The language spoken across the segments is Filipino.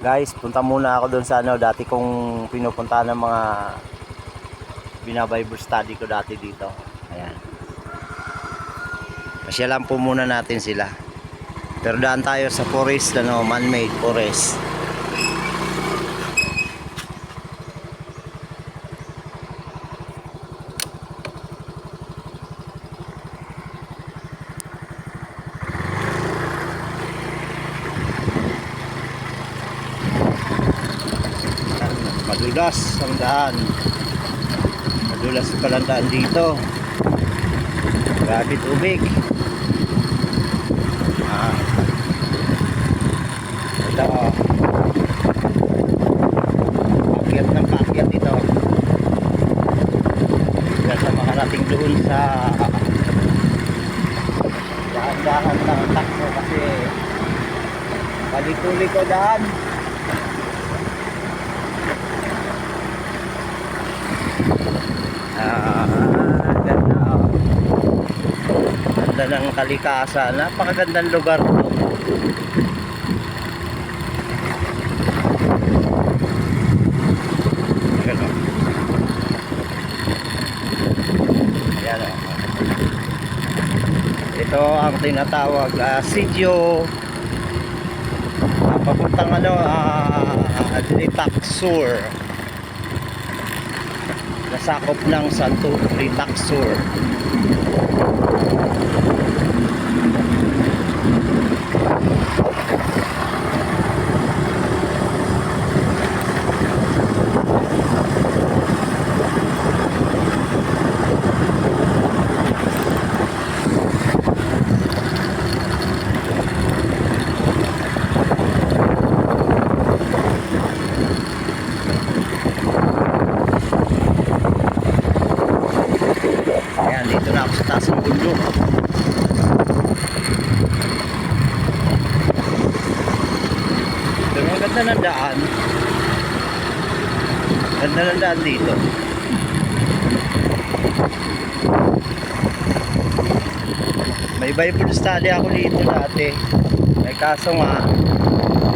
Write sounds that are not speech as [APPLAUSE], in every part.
Guys, punta muna ako doon sa ano, dati kong pinupunta ng mga binabible study ko dati dito. Ayan. Pasyalan po muna natin sila. Pero daan tayo sa forest, ano, man-made forest. Madulas ang daan. Madulas ang daan dito. Grabe tubig. Ah. Ito. Akyat ng kaakyat ito. Hanggang sa makarating doon sa dahan-dahan ng takbo kasi balik-ulik ko daan. Ah, ganda. oh. Ganda ng kalikasan. Napakagandang lugar to. Ito ang tinatawag uh, Sitio ah, papuntang ano uh, Litaksur nasakop ng Santo Litaksur Ayan, dito na ako sa taas ng bundok. Pero ang ganda ng daan. Ganda ng daan dito. May Bible study ako dito dati. May kaso nga,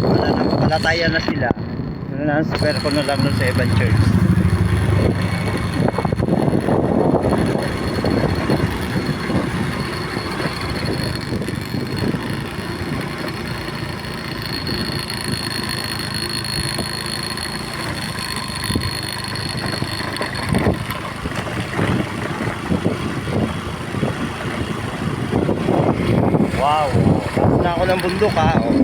wala na, palatayan na sila. Transfer ko na lang doon sa Evan Church. Na ako ng bundok ha. Oh.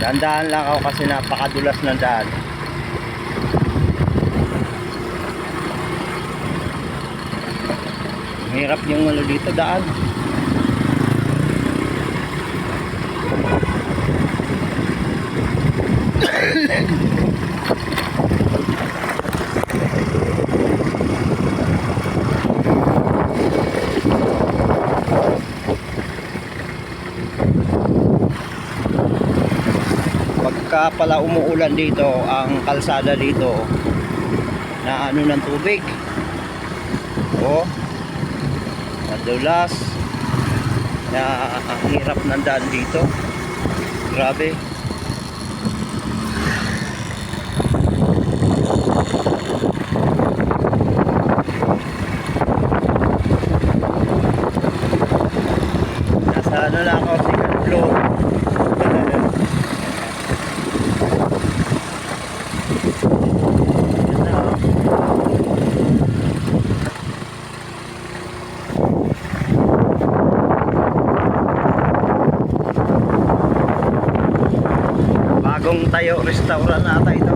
Lang ako kasi napakadulas ng daan. Mahirap yung ano dito daan. [COUGHS] Pagka pala umuulan dito, ang kalsada dito na ano ng tubig. Oh. Madulas. Na ang hirap ng daan dito. Grabe. Nasa ano na ako, second floor. Ganda, oh. Tayo restaurant ata ito.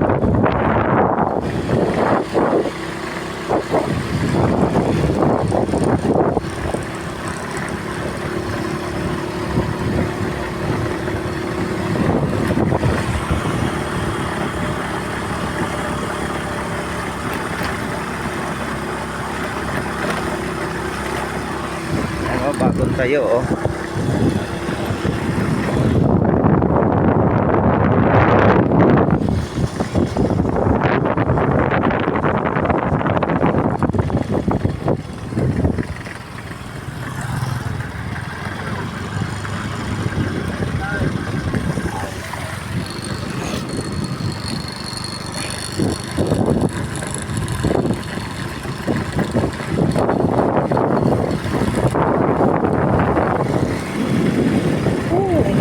Ano, bagong tayo oh.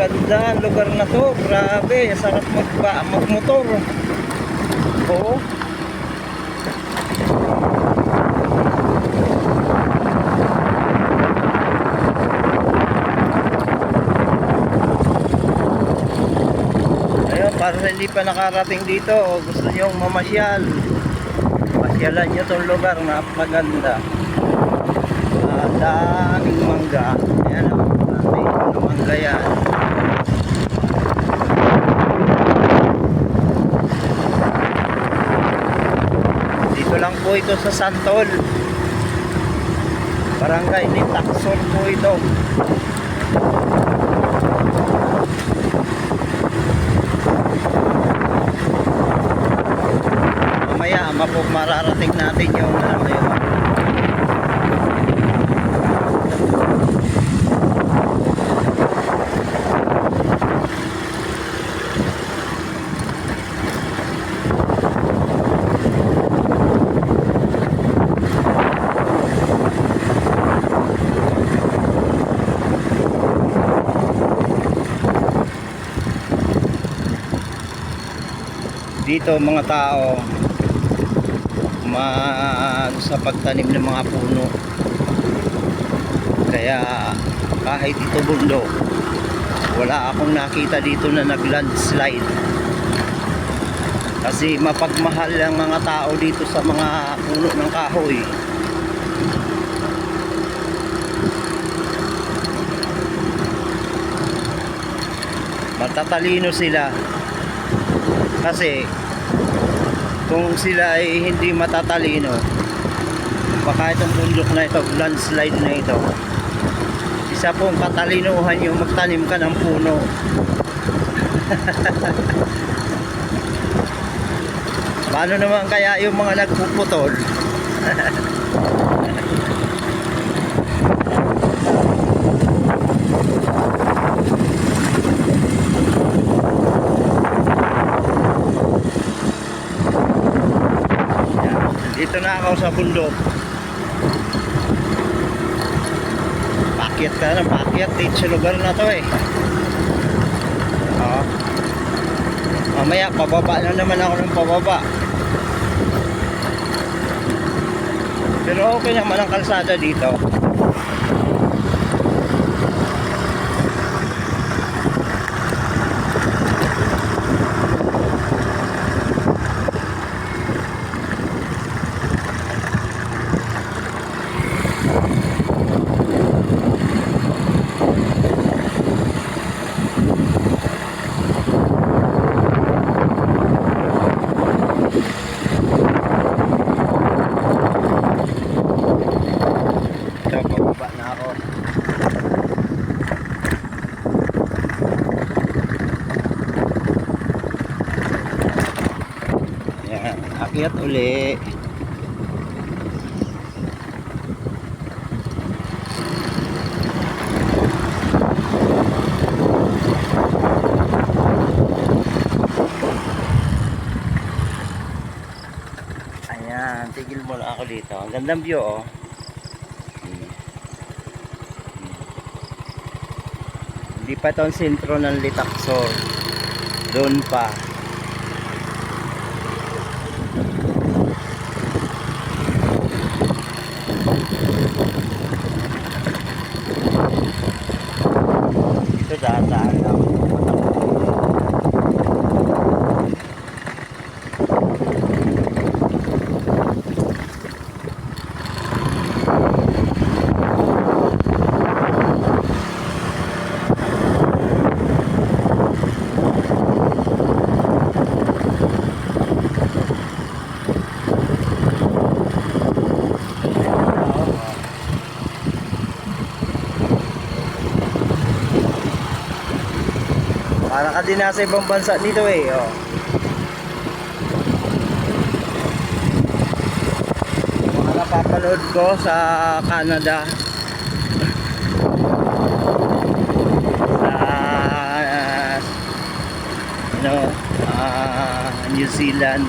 Ganda ang lugar na to. Grabe, sarap magba magmotor. Oo. Ayun, para sa hindi pa nakarating dito o gusto nyong mamasyal. Pasyalan nyo tong lugar, napaganda. Ah, daming mangga. Ayan o, may mga mangga yan. Dito lang ito sa Santol. Barangay ni Taksor po ito. Mamaya, mapo mararating natin yung ano dito mga tao ma sa pagtanim ng mga puno. Kaya kahit ito bundok wala akong nakita dito na nag landslide kasi mapagmahal ang mga tao dito sa mga puno ng kahoy. Matatalino sila kasi kung sila ay hindi matatalino baka itong bundok na ito landslide na ito isa pong katalinuhan yung magtanim ka ng puno. [LAUGHS] Paano naman kaya yung mga nagpuputol [LAUGHS] Yan. Dito na ako sa bundok. Pakyat ka na, pakyat dito sa lugar na to eh. Oo. Mamaya, pababa na naman ako ng pababa. Pero okay naman ang kalsada dito. Ito, pababa na ako. Yan, akyat uli. Ayan, tigil mo lang ako dito. Ang gandang view, oh. Hindi pa ito sentro ng Litaksor. Doon pa. Ito dataan lang. Para ka din nasa ibang bansa dito eh. Oh. Mga napapanood ko sa Canada. sa ah, ano, ah, New Zealand.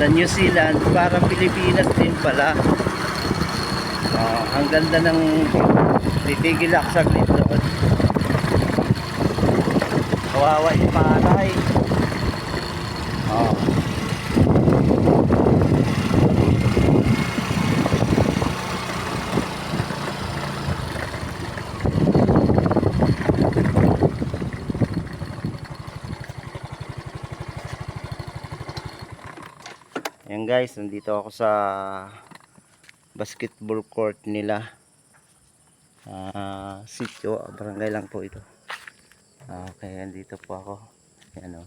Sa New Zealand, parang Pilipinas din pala. Oh, ang ganda ng titigil ako saglit doon. Kawawa yung palay. Oh. Ayan guys, nandito ako sa basketball court nila. Ah, sityo, barangay lang po ito. Ah, okay, andito po ako. Ayan o.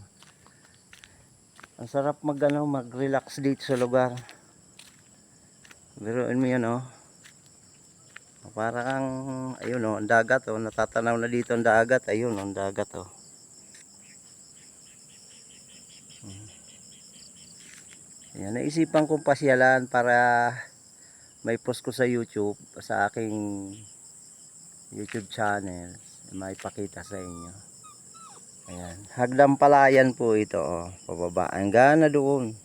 Ang sarap mag ano, mag-relax dito sa lugar. Biruin mo yan oh. Para kang, ayun oh, ang dagat oh. Natatanaw na dito ang dagat. Ayun, ang dagat oh. Hmm. Ayan, naisipan kong pasyalan para may post ko sa YouTube, sa aking YouTube channel. May pakita sa inyo. Ayan. Hagdang palayan po ito. Oh. Pababa. Hanggang na doon.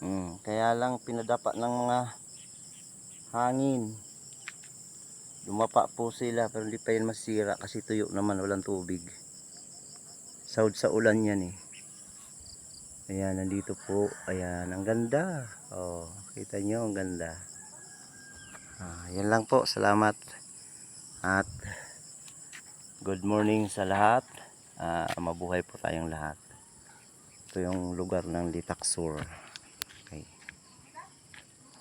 Mm, kaya lang pinadapa ng mga hangin. Lumapa po sila pero hindi pa yan masira kasi tuyo naman walang tubig. Saud sa ulan yan eh. Ayan, nandito po. Ayan, ang ganda. Oh, kita nyo, ang ganda. Ah, yan lang po. Salamat. At good morning sa lahat. Ah, mabuhay po tayong lahat. Ito yung lugar ng Litaksur.